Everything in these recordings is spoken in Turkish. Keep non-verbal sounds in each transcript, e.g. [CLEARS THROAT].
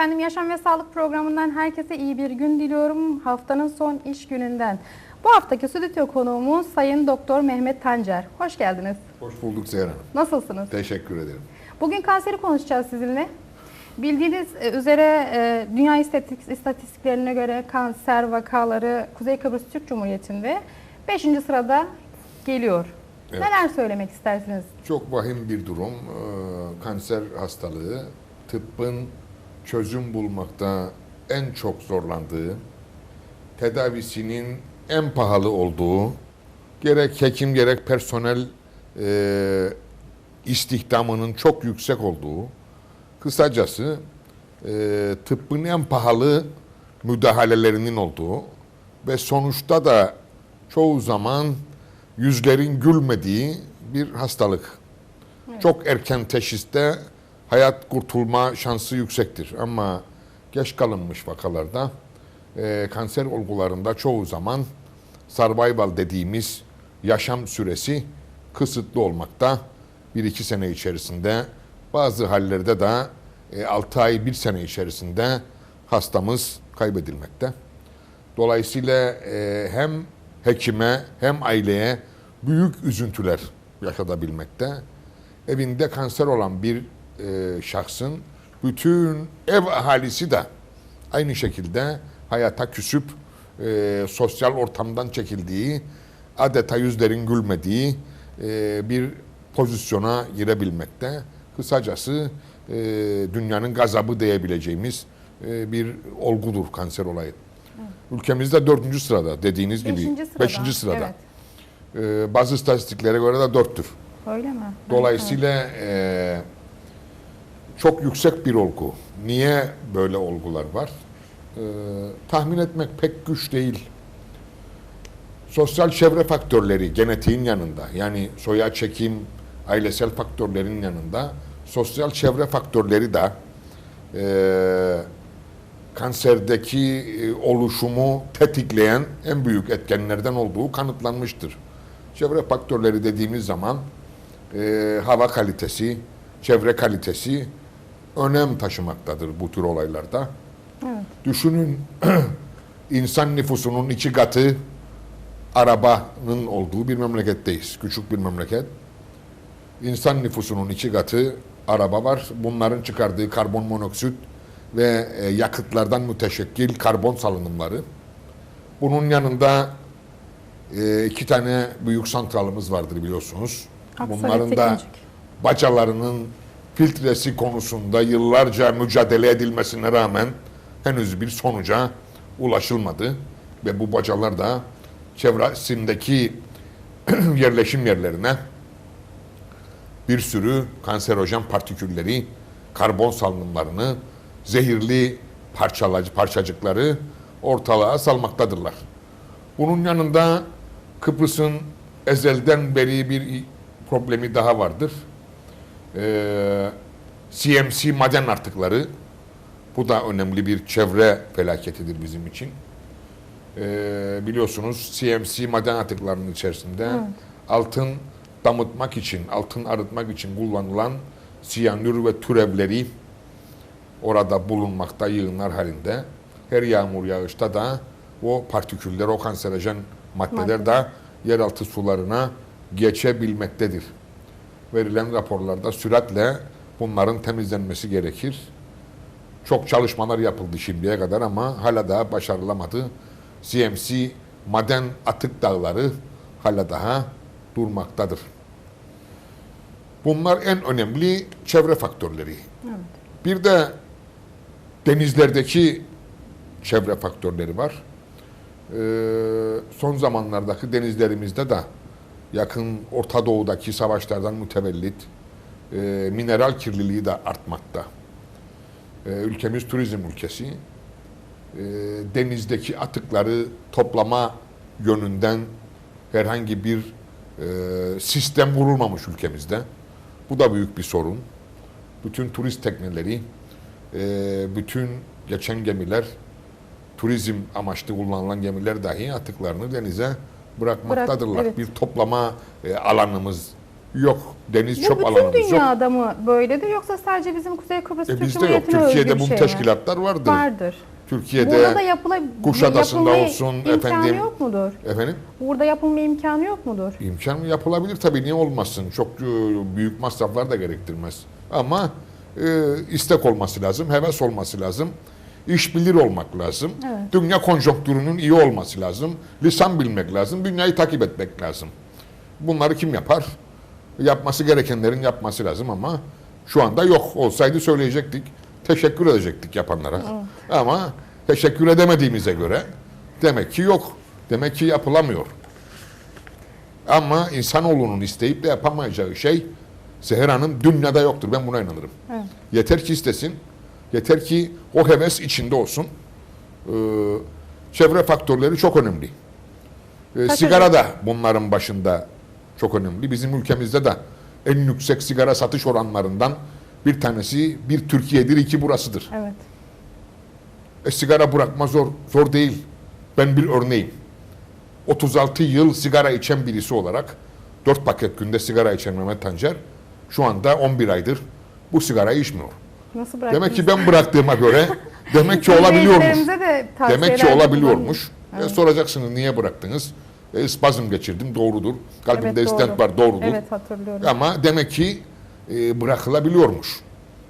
Efendim Yaşam ve Sağlık programından herkese iyi bir gün diliyorum. Haftanın son iş gününden. Bu haftaki stüdyo konuğumuz Sayın Doktor Mehmet Tancer. Hoş geldiniz. Hoş bulduk Zehra Hanım. Nasılsınız? Teşekkür ederim. Bugün kanseri konuşacağız sizinle. Bildiğiniz e, üzere e, dünya istatistik- istatistiklerine göre kanser vakaları Kuzey Kıbrıs Türk Cumhuriyeti'nde 5. sırada geliyor. Evet. Neler söylemek istersiniz? Çok vahim bir durum. Ee, Kanser hastalığı tıbbın çözüm bulmakta en çok zorlandığı, tedavisinin en pahalı olduğu, gerek hekim gerek personel e, istihdamının çok yüksek olduğu, kısacası e, tıbbın en pahalı müdahalelerinin olduğu ve sonuçta da çoğu zaman yüzlerin gülmediği bir hastalık. Çok erken teşhiste hayat kurtulma şansı yüksektir ama geç kalınmış vakalarda e, kanser olgularında çoğu zaman survival dediğimiz yaşam süresi kısıtlı olmakta. Bir iki sene içerisinde bazı hallerde de 6 ay bir sene içerisinde hastamız kaybedilmekte. Dolayısıyla e, hem hekime hem aileye büyük üzüntüler yaşatabilmekte. Evinde kanser olan bir e, şahsın bütün ev ahalisi de aynı şekilde hayata küsüp e, sosyal ortamdan çekildiği, adeta yüzlerin gülmediği e, bir pozisyona girebilmekte. Kısacası e, dünyanın gazabı diyebileceğimiz e, bir olgudur kanser olayı. Ülkemizde dördüncü sırada dediğiniz gibi. Beşinci sırada. Beşinci sırada. Evet. Ee, bazı istatistiklere göre de dörttür. Öyle mi? Dolayısıyla e, çok yüksek bir olgu. Niye böyle olgular var? Ee, tahmin etmek pek güç değil. Sosyal çevre faktörleri genetiğin yanında yani soya çekim, ailesel faktörlerin yanında sosyal çevre faktörleri de e, kanserdeki e, oluşumu tetikleyen en büyük etkenlerden olduğu kanıtlanmıştır. Çevre faktörleri dediğimiz zaman e, hava kalitesi, çevre kalitesi önem taşımaktadır bu tür olaylarda. Evet. Düşünün [CLEARS THROAT] insan nüfusunun iki katı arabanın olduğu bir memleketteyiz. Küçük bir memleket. İnsan nüfusunun iki katı araba var. Bunların çıkardığı karbon monoksit ve e, yakıtlardan müteşekkil karbon salınımları. Bunun yanında e, iki tane büyük santralımız vardır biliyorsunuz. Bunların da bacalarının filtresi konusunda yıllarca mücadele edilmesine rağmen henüz bir sonuca ulaşılmadı. Ve bu bacalar da çevresindeki [CLEARS THROAT] yerleşim yerlerine bir sürü kanserojen partikülleri, karbon salınımlarını, zehirli parçalacı parçacıkları ortalığa salmaktadırlar. Bunun yanında Kıbrıs'ın ezelden beri bir problemi daha vardır. Ee, CMC maden artıkları. Bu da önemli bir çevre felaketidir bizim için. Ee, biliyorsunuz CMC maden atıklarının içerisinde altın damıtmak için, altın arıtmak için kullanılan siyanür ve türevleri orada bulunmakta yığınlar halinde. Her yağmur yağışta da o partiküller, o kanserojen maddeler de yeraltı sularına geçebilmektedir. Verilen raporlarda süratle bunların temizlenmesi gerekir. Çok çalışmalar yapıldı şimdiye kadar ama hala daha başarılamadı. CMC maden atık dağları hala daha durmaktadır. Bunlar en önemli çevre faktörleri. Bir de denizlerdeki çevre faktörleri var. Ee, son zamanlardaki denizlerimizde de yakın Orta Doğu'daki savaşlardan mütevellit e, mineral kirliliği de artmakta. Ee, ülkemiz turizm ülkesi. Ee, denizdeki atıkları toplama yönünden herhangi bir e, sistem kurulmamış ülkemizde. Bu da büyük bir sorun. Bütün turist tekneleri, e, bütün geçen gemiler, turizm amaçlı kullanılan gemiler dahi atıklarını denize bırakmaktadırlar. Bırak- evet. Bir toplama e, alanımız Yok. Deniz Bu çöp bütün alanımız yok. dünyada mı böyledir yoksa sadece bizim Kuzey Kıbrıs E Türk bizde yok. Türkiye'de bu şey mi? teşkilatlar vardır. Vardır. Türkiye'de Burada da yapıla, Kuşadası'nda olsun, imkanı efendim- yok mudur? efendim Burada yapılma imkanı yok mudur? imkan yapılabilir tabii niye olmasın? Çok e, büyük masraflar da gerektirmez. Ama e, istek olması lazım, heves olması lazım. İş bilir olmak lazım. Evet. Dünya konjonktürünün iyi olması lazım. Lisan bilmek lazım. Dünyayı takip etmek lazım. Bunları kim yapar? Yapması gerekenlerin yapması lazım ama şu anda yok. Olsaydı söyleyecektik. Teşekkür edecektik yapanlara. Ama teşekkür edemediğimize göre demek ki yok. Demek ki yapılamıyor. Ama insanoğlunun isteyip de yapamayacağı şey Seher Hanım dünyada yoktur. Ben buna inanırım. Evet. Yeter ki istesin. Yeter ki o heves içinde olsun. Ee, çevre faktörleri çok önemli. Ee, sigara da bunların başında çok önemli. Bizim ülkemizde de en yüksek sigara satış oranlarından bir tanesi bir Türkiye'dir, iki burasıdır. Evet. E, sigara bırakma zor, zor değil. Ben bir örneğim. 36 yıl sigara içen birisi olarak 4 paket günde sigara içen Mehmet Tancer şu anda 11 aydır bu sigarayı içmiyor. Nasıl bıraktınız? Demek ki ben bıraktığıma göre [LAUGHS] demek ki olabiliyormuş. De Demek ki olabiliyormuş. bulunun. E, soracaksınız niye bıraktınız? E, spazm geçirdim doğrudur. Kalbimde Evet, doğru. var doğrudur. Evet hatırlıyorum. Ama demek ki e, bırakılabiliyormuş.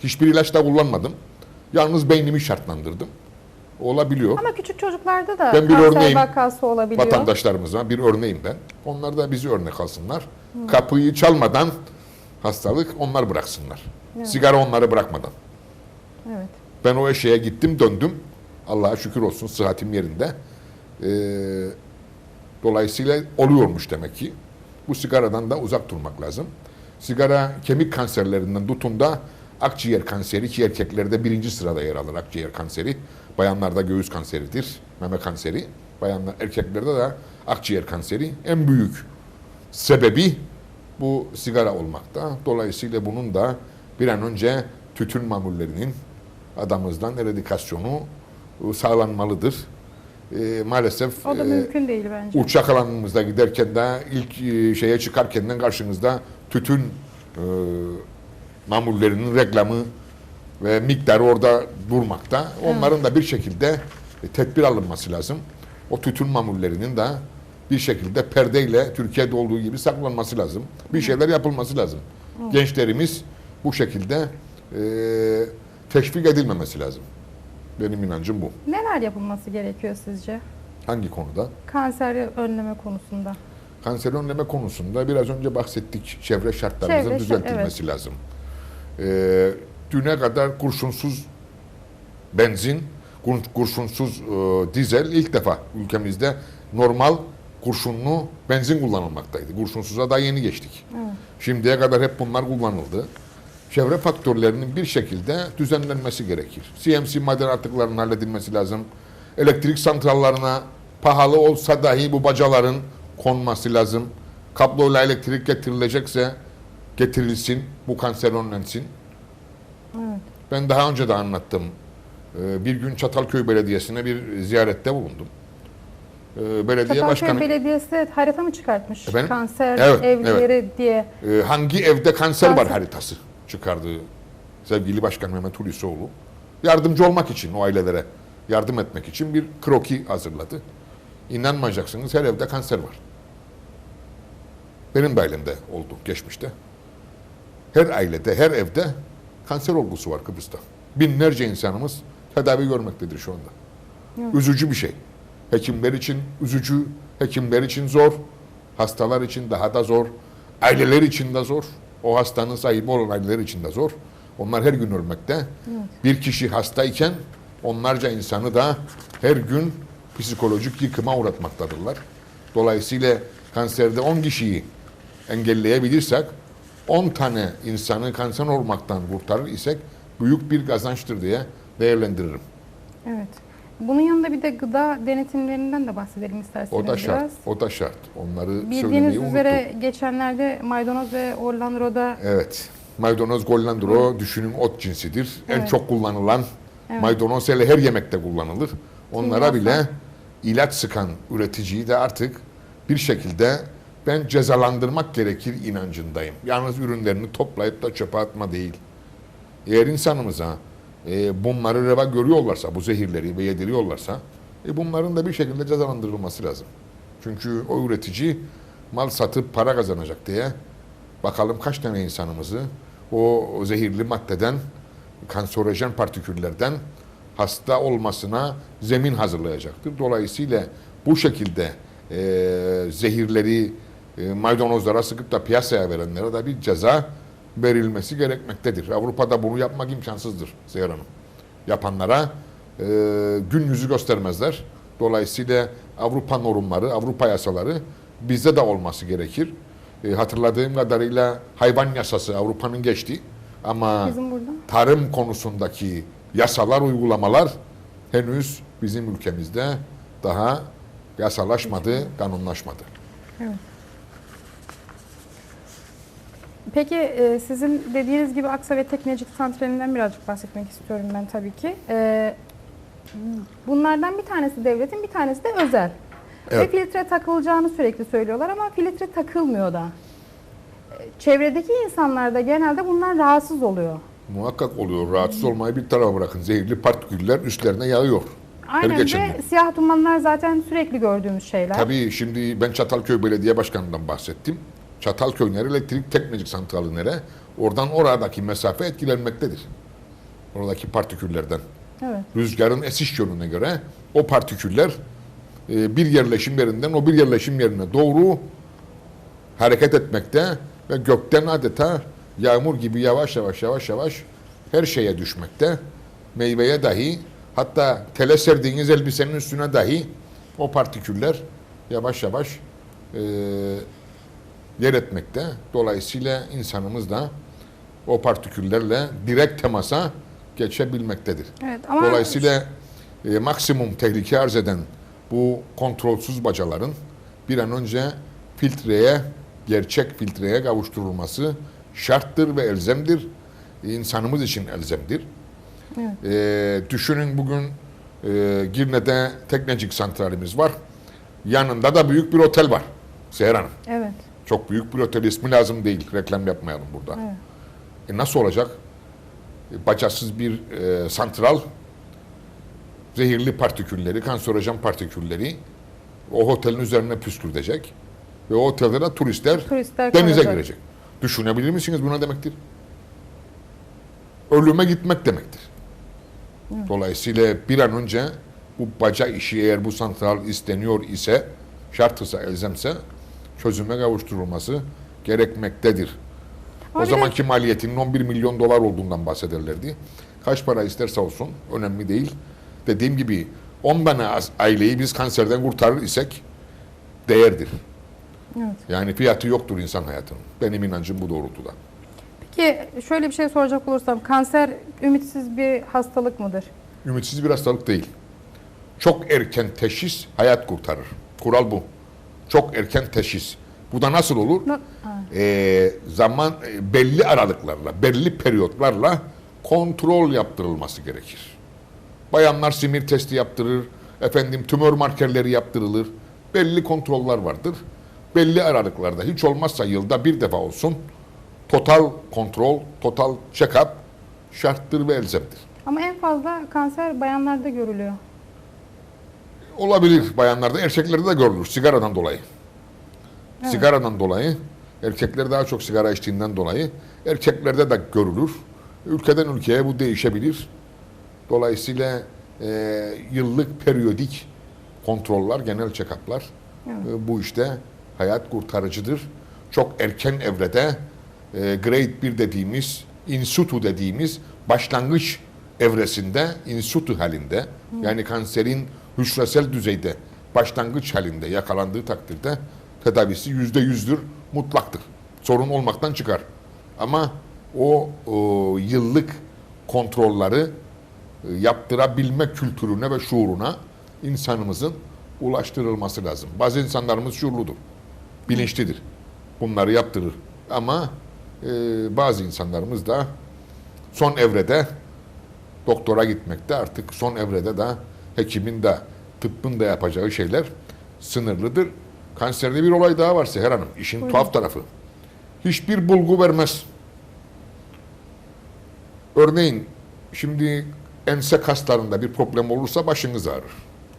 Hiçbir ilaç da kullanmadım. Yalnız beynimi şartlandırdım. Olabiliyor. Ama küçük çocuklarda da Ben bir örneğim. vakası olabiliyor. Vatandaşlarımıza bir örneğim ben. Onlar da bizi örnek alsınlar. Kapıyı çalmadan hastalık onlar bıraksınlar. Sigara onları bırakmadan. Evet. Ben o eşeğe gittim döndüm. Allah'a şükür olsun sıhhatim yerinde. Ee, dolayısıyla oluyormuş demek ki. Bu sigaradan da uzak durmak lazım. Sigara kemik kanserlerinden tutun da akciğer kanseri ki erkeklerde birinci sırada yer alır akciğer kanseri. Bayanlarda göğüs kanseridir, meme kanseri. Bayanlar, erkeklerde de akciğer kanseri. En büyük sebebi bu sigara olmakta. Dolayısıyla bunun da bir an önce tütün mamullerinin adamızdan eradikasyonu e, sağlanmalıdır. E, maalesef O da e, mümkün değil bence. uçak alanımızda giderken de ilk e, şeye çıkarken de karşınızda tütün e, mamullerinin reklamı ve miktarı orada durmakta. Onların da bir şekilde e, tedbir alınması lazım. O tütün mamullerinin de bir şekilde perdeyle Türkiye'de olduğu gibi saklanması lazım. Bir şeyler yapılması lazım. Gençlerimiz bu şekilde e, teşvik edilmemesi lazım. Benim inancım bu. Neler yapılması gerekiyor sizce? Hangi konuda? Kanseri önleme konusunda. Kanser önleme konusunda biraz önce bahsettik. Çevre şartlarımızın Çevre şart- düzeltilmesi lazım. Ee, düne kadar kurşunsuz benzin, kur- kurşunsuz e, dizel ilk defa ülkemizde normal kurşunlu benzin kullanılmaktaydı. Kurşunsuza daha yeni geçtik. Evet. Şimdiye kadar hep bunlar kullanıldı. Çevre faktörlerinin bir şekilde düzenlenmesi gerekir. CMC maden atıklarının halledilmesi lazım. Elektrik santrallarına pahalı olsa dahi bu bacaların konması lazım. Kabloyla elektrik getirilecekse getirilsin, bu kanser önlensin. Evet. Ben daha önce de anlattım. Ee, Bir gün Çatalköy Belediyesi'ne bir ziyarette bulundum. Ee, Belediye Çatalköy Başkanı Belediyesi harita mı çıkartmış? Efendim? Kanser Evet, evleri diye. Ee, hangi evde kanser var Kanser. haritası çıkardı sevgili Başkan Mehmet Hulusoğlu. Yardımcı olmak için o ailelere yardım etmek için bir kroki hazırladı. İnanmayacaksınız her evde kanser var. Benim de ailemde oldu geçmişte. Her ailede, her evde kanser olgusu var Kıbrıs'ta. Binlerce insanımız tedavi görmektedir şu anda. Evet. Üzücü bir şey. Hekimler için üzücü, hekimler için zor, hastalar için daha da zor, aileler için de zor. O hastanın sahibi aileler için de zor. Onlar her gün ölmekte. Bir kişi hastayken onlarca insanı da her gün psikolojik yıkıma uğratmaktadırlar. Dolayısıyla kanserde 10 kişiyi engelleyebilirsek 10 tane insanı kanser olmaktan kurtarır isek büyük bir kazançtır diye değerlendiririm. Evet. Bunun yanında bir de gıda denetimlerinden de bahsedelim isterseniz O da şart. biraz. O da şart. Onları Bildiğiniz söylemeyi unuttum. üzere geçenlerde maydanoz ve Orlandro'da Evet. Maydanoz gollandro düşünün ot cinsidir. En Evet. çok kullanılan Evet. maydanoz hele her yemekte kullanılır. Onlara Kimyasal. bile ilaç sıkan üreticiyi de artık bir şekilde ben cezalandırmak gerekir inancındayım. Yalnız ürünlerini toplayıp da çöpe atma değil. Eğer insanımıza e, bunları reva görüyorlarsa, bu zehirleri ve yediriyorlarsa e, bunların da bir şekilde cezalandırılması lazım. Çünkü o üretici mal satıp para kazanacak diye bakalım kaç tane insanımızı o zehirli maddeden, kanserojen partiküllerden hasta olmasına zemin hazırlayacaktır. Dolayısıyla bu şekilde e, zehirleri e, maydanozlara sıkıp da piyasaya verenlere de bir ceza verilmesi gerekmektedir. Avrupa'da bunu yapmak imkansızdır Seher Hanım. Yapanlara e, gün yüzü göstermezler. Dolayısıyla Avrupa normları, Avrupa yasaları bizde de olması gerekir. E, hatırladığım kadarıyla hayvan yasası Avrupa'nın geçti. Ama tarım konusundaki yasalar, uygulamalar henüz bizim ülkemizde daha yasalaşmadı, kanunlaşmadı. Evet. Peki e, sizin dediğiniz gibi Aksa ve Teknecik Santrali'nden birazcık bahsetmek istiyorum ben tabii ki. E, bunlardan bir tanesi devletin, bir tanesi de özel. Evet. Ve filtre takılacağını sürekli söylüyorlar ama filtre takılmıyor da. E, Çevredeki insanlar da genelde bundan rahatsız oluyor. Muhakkak oluyor. Rahatsız olmayı bir tarafa bırakın. Zehirli partiküller üstlerine yağıyor. Aynen ve siyah dumanlar zaten sürekli gördüğümüz şeyler. Tabii şimdi ben Çatalköy Belediye Başkanı'ndan bahsettim. Çatalköy nere? Elektrik Teknecik Santrali nere? Oradan oradaki mesafe etkilenmektedir. Oradaki partiküllerden. Evet. Rüzgarın esiş yönüne göre o partiküller e, bir yerleşim yerinden o bir yerleşim yerine doğru hareket etmekte ve gökten adeta yağmur gibi yavaş yavaş yavaş yavaş her şeye düşmekte. Meyveye dahi hatta tele serdiğiniz elbisenin üstüne dahi o partiküller yavaş yavaş e, yer etmekte. Dolayısıyla insanımız da o partiküllerle direkt temasa geçebilmektedir. Evet ama Dolayısıyla e, maksimum tehlike arz eden bu kontrolsüz bacaların bir an önce filtreye, gerçek filtreye kavuşturulması şarttır ve elzemdir. İnsanımız için elzemdir. Evet. E, düşünün bugün e, Girne'de Teknecik santralimiz var. Yanında da büyük bir otel var. Seher Hanım. evet. Çok büyük bir otel ismi lazım değil. Reklam yapmayalım burada. Evet. E nasıl olacak? E, Bacasız bir e, santral zehirli partikülleri, kanserojen partikülleri o otelin üzerine püskürtecek. Ve o otelde de turistler Turistler denize kalacak. girecek. Düşünebilir misiniz buna demektir? Ölüme gitmek demektir. Dolayısıyla bir an önce bu baca işi eğer bu santral isteniyor ise, şart ise, elzemse çözüme kavuşturulması gerekmektedir. Ama o bir de- zamanki maliyetinin 11 milyon dolar olduğundan bahsederlerdi. Kaç para isterse olsun önemli değil. Dediğim gibi 10 tane aileyi biz kanserden kurtarır isek değerdir. Evet. Yani fiyatı yoktur insan hayatının. Benim inancım bu doğrultuda. Peki şöyle bir şey soracak olursam kanser ümitsiz bir hastalık mıdır? Ümitsiz bir hastalık değil. Çok erken teşhis hayat kurtarır. Kural bu. Çok erken teşhis. Bu da nasıl olur? Ee, zaman e, belli aralıklarla, belli periyotlarla kontrol yaptırılması gerekir. Bayanlar simir testi yaptırır, efendim tümör markerleri yaptırılır. Belli kontroller vardır. Belli aralıklarda hiç olmazsa yılda bir defa olsun total kontrol, total check-up şarttır ve elzemdir. Ama en fazla kanser bayanlarda görülüyor. Olabilir bayanlarda, erkeklerde de görülür sigaradan dolayı. Evet. Sigaradan dolayı, erkekler daha çok sigara içtiğinden dolayı erkeklerde de görülür. Ülkeden ülkeye bu değişebilir. Dolayısıyla e, yıllık periyodik kontroller, genel check-up'lar Evet. e, bu işte hayat kurtarıcıdır. Çok erken evrede e, grade 1 dediğimiz, in situ dediğimiz başlangıç evresinde, in situ halinde yani kanserin hücresel düzeyde başlangıç halinde yakalandığı takdirde tedavisi yüzde yüzdür, mutlaktır. Sorun olmaktan çıkar. Ama o, o yıllık kontrolleri e, yaptırabilme kültürüne ve şuuruna insanımızın ulaştırılması lazım. Bazı insanlarımız şuurludur, bilinçlidir. Bunları yaptırır. Ama e, bazı insanlarımız da son evrede doktora gitmekte artık son evrede de hekimin de tıbbın da yapacağı şeyler sınırlıdır. Kanserde bir olay daha var Seher Hanım. İşin tuhaf tarafı. Hiçbir bulgu vermez. Örneğin şimdi ense kaslarında bir problem olursa başınız ağrır.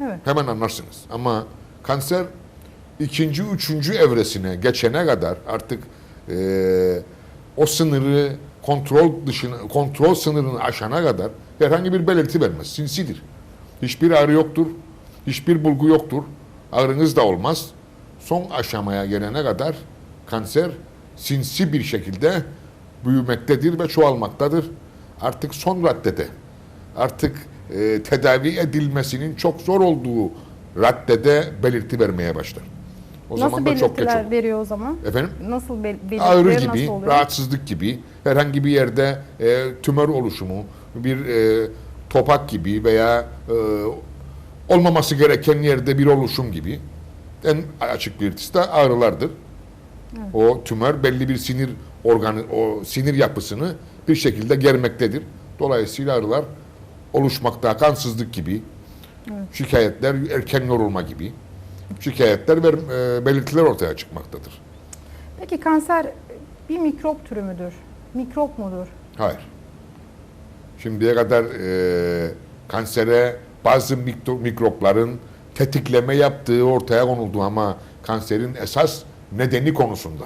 Evet. Hemen anlarsınız. Ama kanser ikinci, üçüncü evresine geçene kadar artık eee, o sınırı kontrol dışına, kontrol sınırını aşana kadar herhangi bir belirti vermez. Sinsidir. Hiçbir ağrı yoktur. Hiçbir bulgu yoktur. Ağrınız da olmaz. Son aşamaya gelene kadar kanser sinsi bir şekilde büyümektedir ve çoğalmaktadır. Artık son raddede artık e, tedavi edilmesinin çok zor olduğu raddede belirti vermeye başlar. O nasıl zaman da çok geç belirtiler olur. veriyor o zaman? Efendim? Nasıl bel- belirtileri Ağrı nasıl gibi, oluyor? rahatsızlık gibi, herhangi bir yerde e, tümör oluşumu, bir e, topak gibi veya e, olmaması gereken yerde bir oluşum gibi en açık belirtisi de ağrılardır. O tümör belli bir sinir organı, o sinir yapısını bir şekilde germektedir. Dolayısıyla ağrılar oluşmakta, kansızlık gibi, şikayetler, erken yorulma gibi şikayetler ve e, belirtiler ortaya çıkmaktadır. Peki kanser bir mikrop türü müdür? Mikrop mudur? Hayır. Şimdiye kadar e, kansere bazı mikro- mikropların tetikleme yaptığı ortaya konuldu ama kanserin esas nedeni konusunda,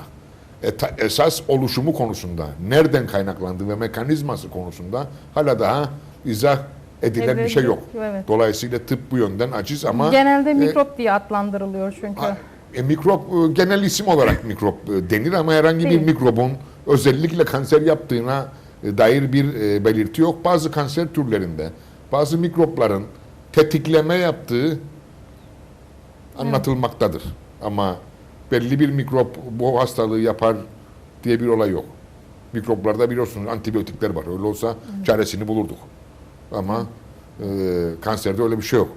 esas oluşumu konusunda, nereden kaynaklandığı ve mekanizması konusunda hala daha izah edilen bir şey yok. Evet. Dolayısıyla tıp bu yönden aciz ama Genelde e, mikrop diye adlandırılıyor çünkü. E, mikrop e, genel isim olarak mikrop e, denir ama herhangi Değil. bir mikrobun özellikle kanser yaptığına e, dair bir e, belirti yok. Bazı kanser türlerinde bazı mikropların tetikleme yaptığı anlatılmaktadır. Ama belli bir mikrop bu hastalığı yapar diye bir olay yok. Mikroplarda biliyorsunuz antibiyotikler var. Öyle olsa çaresini bulurduk. Ama e, kanserde öyle bir şey yok.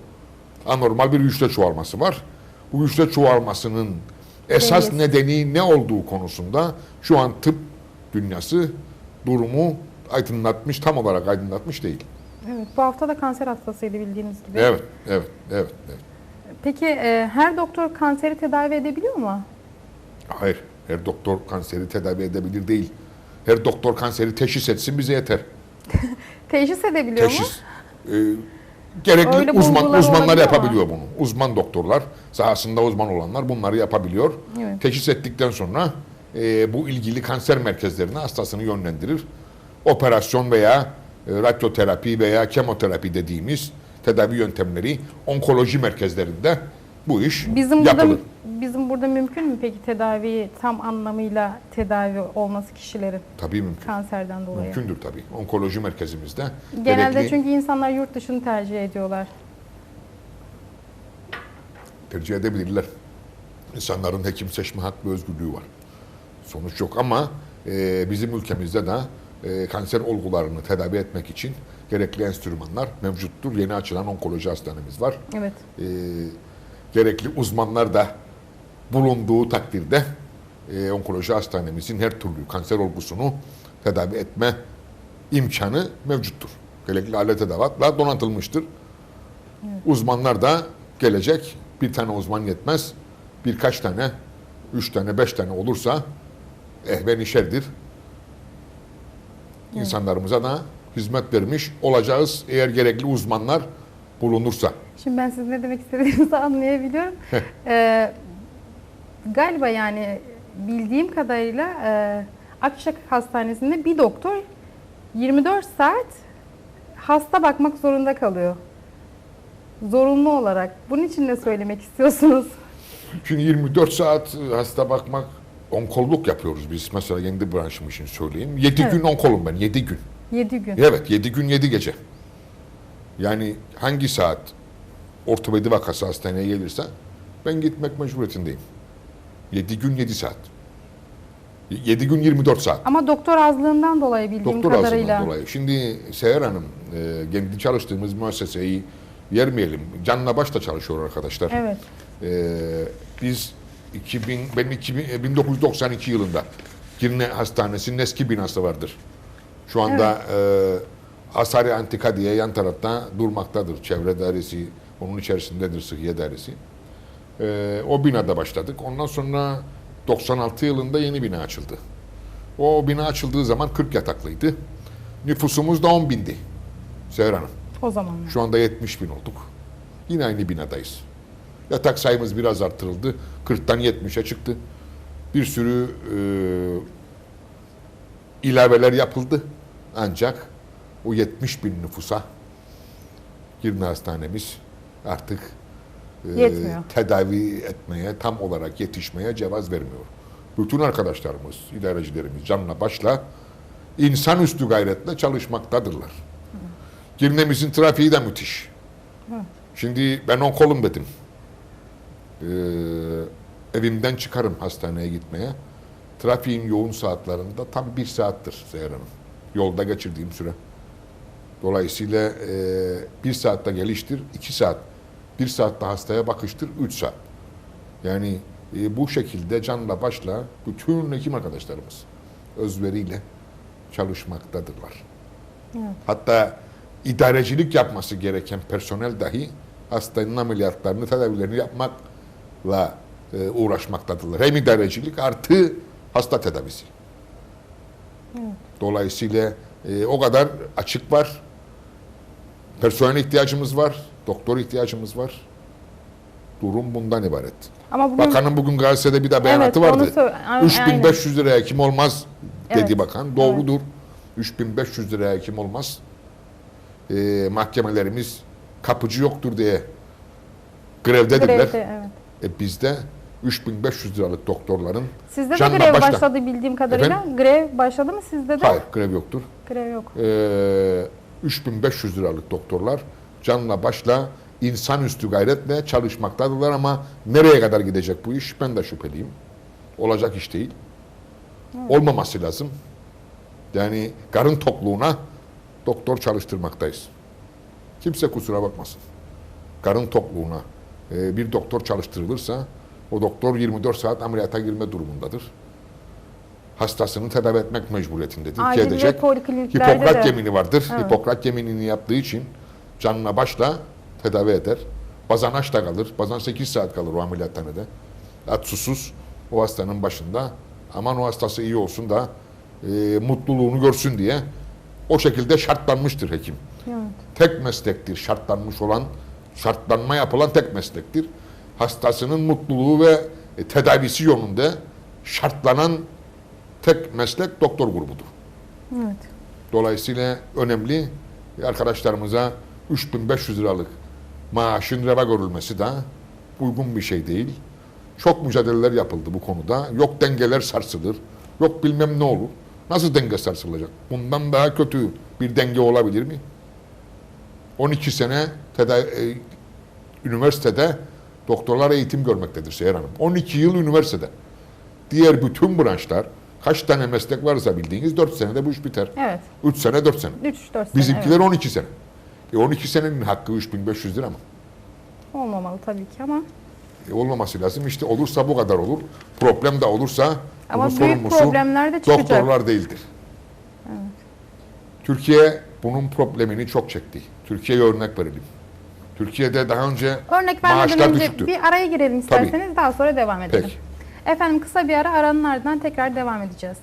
Anormal bir hücre çoğalması var. Bu hücre çoğalmasının esas Dengesi. nedeni ne olduğu konusunda şu an tıp dünyası durumu aydınlatmış, tam olarak aydınlatmış değil. Evet, bu hafta da kanser hastasıydı bildiğiniz gibi. Evet, evet, evet, evet. Peki e, her doktor kanseri tedavi edebiliyor mu? Hayır, her doktor kanseri tedavi edebilir değil. Her doktor kanseri teşhis etsin bize yeter. [LAUGHS] Teşhis edebiliyor mu? Teşhis. Ee, gerekli Öyle uzman uzmanlar yapabiliyor bunu. Uzman doktorlar, sahasında uzman olanlar bunları yapabiliyor. Evet. Teşhis ettikten sonra e, bu ilgili kanser merkezlerine hastasını yönlendirir. Operasyon veya e, radyoterapi veya kemoterapi dediğimiz tedavi yöntemleri onkoloji merkezlerinde bu iş Bizim yapılır. burada bizim burada mümkün mü peki tedavi tam anlamıyla tedavi olması kişilerin Tabii mümkün. kanserden dolayı? Mümkündür tabii. Onkoloji merkezimizde. Genelde gerekli- çünkü insanlar yurt dışını tercih ediyorlar. tercih edebilirler. İnsanların hekim seçme hakkı ve özgürlüğü var. Sonuç yok ama e, bizim ülkemizde de e, kanser olgularını tedavi etmek için gerekli enstrümanlar mevcuttur. Yeni açılan onkoloji hastanemiz var. Evet. E, gerekli uzmanlar da bulunduğu takdirde e, onkoloji hastanemizin her türlü kanser olgusunu tedavi etme imkanı mevcuttur. Gerekli alet edevatla donatılmıştır. Uzmanlar da gelecek. Bir tane uzman yetmez. Birkaç tane, üç tane, beş tane olursa ehven işerdir. İnsanlarımıza da hizmet vermiş olacağız eğer gerekli uzmanlar bulunursa. Şimdi ben sizin ne demek istediğinizi [LAUGHS] anlayabiliyorum. Ee, galiba yani bildiğim kadarıyla e, Akçak Hastanesi'nde bir doktor 24 saat hasta bakmak zorunda kalıyor. Zorunlu olarak. Bunun için ne söylemek istiyorsunuz? Çünkü 24 saat hasta bakmak onkolluk yapıyoruz biz. Mesela kendi branşım için söyleyeyim. 7 Evet. gün onkolum ben, 7 gün. 7 gün. Evet 7 gün 7 gece. Yani hangi saat ortopedi vakası hastaneye gelirse ben gitmek mecburiyetindeyim. 7 gün 7 saat. 7 gün 24 saat. Ama doktor azlığından dolayı bildiğim Doktor kadarıyla. azından dolayı. Şimdi Seher Hanım, e, kendi çalıştığımız müesseseyi yermeyelim. Canla başla çalışıyor arkadaşlar. Evet. E, biz 2000, ben 2000, e, 1992 yılında Girne Hastanesi'nin eski binası vardır. Şu anda e, Asari Antika diye yan tarafta durmaktadır. Çevre dairesi onun içerisindedir sıhhiye dairesi. Ee, o binada başladık. Ondan sonra 96 yılında yeni bina açıldı. O bina açıldığı zaman 40 yataklıydı. Nüfusumuz da 10 bindi. Seher Hanım. O zaman. Şu anda 70 bin olduk. Yine aynı binadayız. Yatak sayımız biraz artırıldı. 40'tan 70'e çıktı. Bir sürü e, ilaveler yapıldı. Ancak o 70 bin nüfusa Girne Hastanemiz artık e, Yetmiyor. tedavi etmeye, tam olarak yetişmeye cevaz vermiyor. Bütün arkadaşlarımız, idarecilerimiz canla başla insanüstü gayretle çalışmaktadırlar. Girnemizin trafiği de müthiş. Şimdi ben on kolum dedim. Ee, evimden çıkarım hastaneye gitmeye. Trafiğin yoğun saatlerinde tam bir saattir Seher Hanım. Yolda geçirdiğim süre. Dolayısıyla e, bir saatte geliştir, iki saat. Bir saatte hastaya bakıştır, üç saat. Yani e, bu şekilde canla başla bütün hekim arkadaşlarımız özveriyle çalışmaktadırlar. Hatta idarecilik yapması gereken personel dahi hastanın ameliyatlarını, tedavilerini yapmakla e, uğraşmaktadırlar. Hem idarecilik artı hasta tedavisi. Dolayısıyla e, o kadar açık var. Personel ihtiyacımız var, doktor ihtiyacımız var. Durum bundan ibaret. Ama bugün Bakanın bugün gazetede bir de beyanatı Evet, vardı. sö- a- 3500 liraya kim olmaz dedi Evet, bakan. Doğrudur. 3500 liraya kim olmaz. Ee, mahkemelerimiz kapıcı yoktur diye grevdedirler. grevde, evet. E bizde 3500 liralık doktorların Sizde de grev başla. başladı bildiğim kadarıyla. Efendim? Grev başladı mı sizde de? hayır grev yoktur. Grev yok. Ee, 3500 liralık doktorlar canla başla insanüstü gayretle çalışmaktadırlar ama nereye kadar gidecek bu iş ben de şüpheliyim. Olacak iş değil. Olmaması lazım. Yani karın tokluğuna doktor çalıştırmaktayız. Kimse kusura bakmasın. Karın tokluğuna e, bir doktor çalıştırılırsa o doktor 24 saat ameliyata girme durumundadır. Hastasını tedavi etmek mecburiyetindedir. Acil edecek. Hipokrat de. yemini vardır. Evet. Hipokrat yeminini yaptığı için canına başla tedavi eder. Bazen aç da kalır. Bazen 8 saat kalır o ameliyathanede. Aç susuz o hastanın başında. Aman o hastası iyi olsun da e, mutluluğunu görsün diye o şekilde şartlanmıştır hekim. Evet. Tek meslektir şartlanmış olan, şartlanma yapılan tek meslektir. Hastasının mutluluğu ve e, tedavisi yönünde şartlanan tek meslek doktor grubudur. Evet. Dolayısıyla önemli arkadaşlarımıza 3500 liralık maaşın reva görülmesi de uygun bir şey değil. Çok mücadeleler yapıldı bu konuda. Yok dengeler sarsılır. Yok bilmem ne olur. Nasıl denge sarsılacak? Bundan daha kötü bir denge olabilir mi? 12 sene teda- e, üniversitede doktorlar eğitim görmektedir Seher Hanım. 12 yıl üniversitede. Diğer bütün branşlar kaç tane meslek varsa bildiğiniz 4 senede bu iş biter. Evet. 3 sene 4 sene. 3-4 sene. Bizimkiler evet. 12 sene. E 12 senenin hakkı 3500 lira mı? Olmamalı tabii ki ama. E olmaması lazım. İşte olursa bu kadar olur. Problem de olursa Ama bunun büyük sorumlusu de çıkacak. doktorlar değildir. Türkiye bunun problemini çok çekti. Türkiye'ye örnek verelim. Türkiye'de daha önce Örnek vermeden maaşlar önce düşüktü. bir araya girelim isterseniz daha sonra devam edelim. Peki. Efendim kısa bir ara aranın ardından tekrar devam edeceğiz.